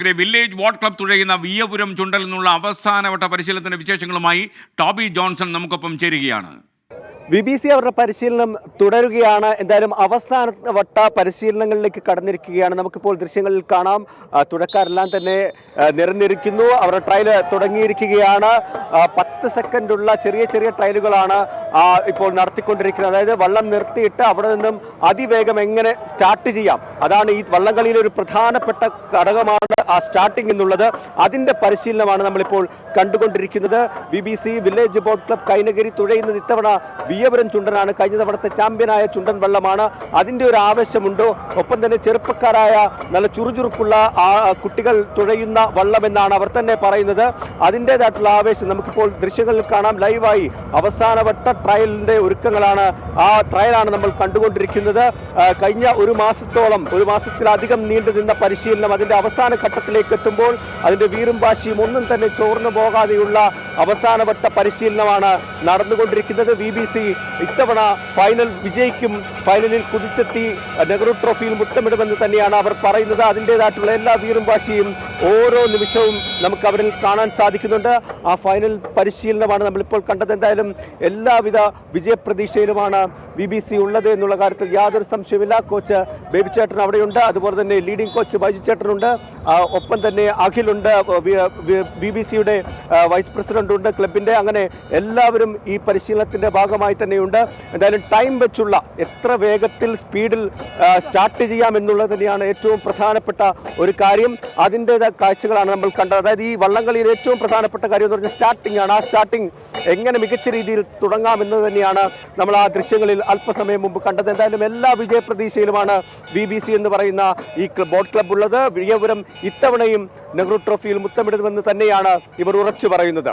ഇതിലെ village ward club തുഴയുന്ന വിയപുരം ചുണ്ടൽ നിന്നുള്ള അവസാനവട്ട പരിശീലനത്തിന്റെ വിശേഷങ്ങളുമായി ടോബി ജോൺസൺ നമുക്കൊപ്പം ചേരുകയാണ്. വി ബി സി അവരുടെ പരിശീലനം തുടരുകയാണ്. എന്തായാലും അവസാന വട്ട പരിശീലനങ്ങളിലേക്ക് കടന്നിരിക്കുകയാണ്. നമുക്കിപ്പോൾ ദൃശ്യങ്ങളിൽ കാണാം. തുടക്കാരെല്ലാം തന്നെ നിറഞ്ഞിരിക്കുന്നു. അവരുടെ ട്രയൽ തുടങ്ങിയിരിക്കുകയാണ്. പത്ത് സെക്കൻഡുള്ള ചെറിയ ചെറിയ ട്രയലുകളാണ് ഇപ്പോൾ നടത്തിക്കൊണ്ടിരിക്കുന്നത്. അതായത് വള്ളം നിർത്തിയിട്ട് അവിടെ നിന്നും അതിവേഗം എങ്ങനെ സ്റ്റാർട്ട് ചെയ്യാം? അതാണ് ഈ വള്ളംകളിയിലെ ഒരു പ്രധാനപ്പെട്ട ഘടകമാണ് ആ സ്റ്റാർട്ടിംഗ് എന്നുള്ളത്. അതിന്റെ പരിശീലനമാണ് നമ്മളിപ്പോൾ കണ്ടുകൊണ്ടിരിക്കുന്നത് B B C village boat club Kainakary തുഴയുന്നത് ഇത്തവണ വിയപുരം ചുണ്ടനാണ്. കഴിഞ്ഞ തവണത്തെ ചാമ്പ്യനായ ചുണ്ടൻ വള്ളമാണ്. അതിന്റെ ഒരു ആവശ്യമുണ്ടോ ഒപ്പം തന്നെ ചെറുപ്പക്കാരായ നല്ല ചുറുചുറുക്കുള്ള കുട്ടികൾ തുഴയുന്ന വള്ളമെന്നാണ് അവർ തന്നെ പറയുന്നത്. അതിന്റെതായിട്ടുള്ള ആവേശം നമുക്കിപ്പോൾ ദൃശ്യങ്ങളിൽ കാണാം. ലൈവായി അവസാനവട്ട ട്രയലിന്റെ ഒരുക്കങ്ങളാണ്. ആ ട്രയലാണ് നമ്മൾ കണ്ടുകൊണ്ടിരിക്കുന്നത്. കഴിഞ്ഞ ഒരു മാസത്തോളം ഒരു മാസത്തിലധികം നീണ്ടു നിന്ന പരിശീലനം അതിന്റെ അവസാന ഘട്ടത്തിലേക്ക് എത്തുമ്പോൾ അതിന്റെ വീറും വാശിയും ഒന്നും തന്നെ ചോർന്നു പോകാതെയുള്ള അവസാനവട്ട പരിശീലനമാണ് നടന്നുകൊണ്ടിരിക്കുന്നത്. വി ബി സി ഇത്തവണ ഫൈനൽ വിജയിക്കും. ഫൈനലിൽ കുതിച്ചെത്തി നെഹ്റു ട്രോഫിയിൽ മുത്തമിടുമെന്ന് തന്നെയാണ് അവർ പറയുന്നത്. അതിന്റെതായിട്ടുള്ള എല്ലാ വീറും വാശിയും ഓരോ നിമിഷവും നമുക്ക് അവരിൽ കാണാൻ സാധിക്കുന്നുണ്ട്. ആ ഫൈനൽ പരിശീലനമാണ് നമ്മളിപ്പോൾ കണ്ടത്. എന്തായാലും എല്ലാവിധ വിജയപ്രതീക്ഷയിലുമാണ് വി ബി സി ഉള്ളത് എന്നുള്ള കാര്യത്തിൽ യാതൊരു സംശയമില്ല കോച്ച് ബേബി ചേട്ടൻ അവിടെയുണ്ട്. അതുപോലെ തന്നെ ലീഡിംഗ് കോച്ച് ബൈജു ചേട്ടനുണ്ട്. ഒപ്പം തന്നെ അഖിലുണ്ട്. ബി ബി സിയുടെ വൈസ് പ്രസിഡന്റ് ഉണ്ട് ക്ലബിന്റെ അങ്ങനെ എല്ലാവരും ഈ പരിശീലനത്തിന്റെ ഭാഗമായി തന്നെയുണ്ട്. എന്തായാലും ടൈം വെച്ചുള്ള എത്ര വേഗത്തിൽ സ്പീഡിൽ സ്റ്റാർട്ട് ചെയ്യാം എന്നുള്ളത് തന്നെയാണ് ഏറ്റവും പ്രധാനപ്പെട്ട ഒരു കാര്യം. അതിന്റെ കാഴ്ചകളാണ് നമ്മൾ കണ്ടത്. അതായത് ഈ വള്ളംകളിയിൽ ഏറ്റവും പ്രധാനപ്പെട്ട കാര്യം എന്ന് പറഞ്ഞാൽ സ്റ്റാർട്ടിംഗ് ആണ്. ആ സ്റ്റാർട്ടിംഗ് എങ്ങനെ മികച്ച രീതിയിൽ തുടങ്ങാമെന്ന് തന്നെയാണ് നമ്മൾ ആ ദൃശ്യങ്ങളിൽ അല്പസമയം മുമ്പ് കണ്ടത്. എന്തായാലും എല്ലാ വിജയപ്രതീക്ഷയിലുമാണ് വി ബി സി എന്ന് പറയുന്ന ഈ ബോട്ട് ക്ലബ് ഉള്ളത്. വിജയപുരം ഇത്തവണയും നെഹ്റു ട്രോഫിയിൽ മുത്തമിടുമെന്ന് തന്നെയാണ് ഇവർ ഉറച്ചു പറയുന്നത്.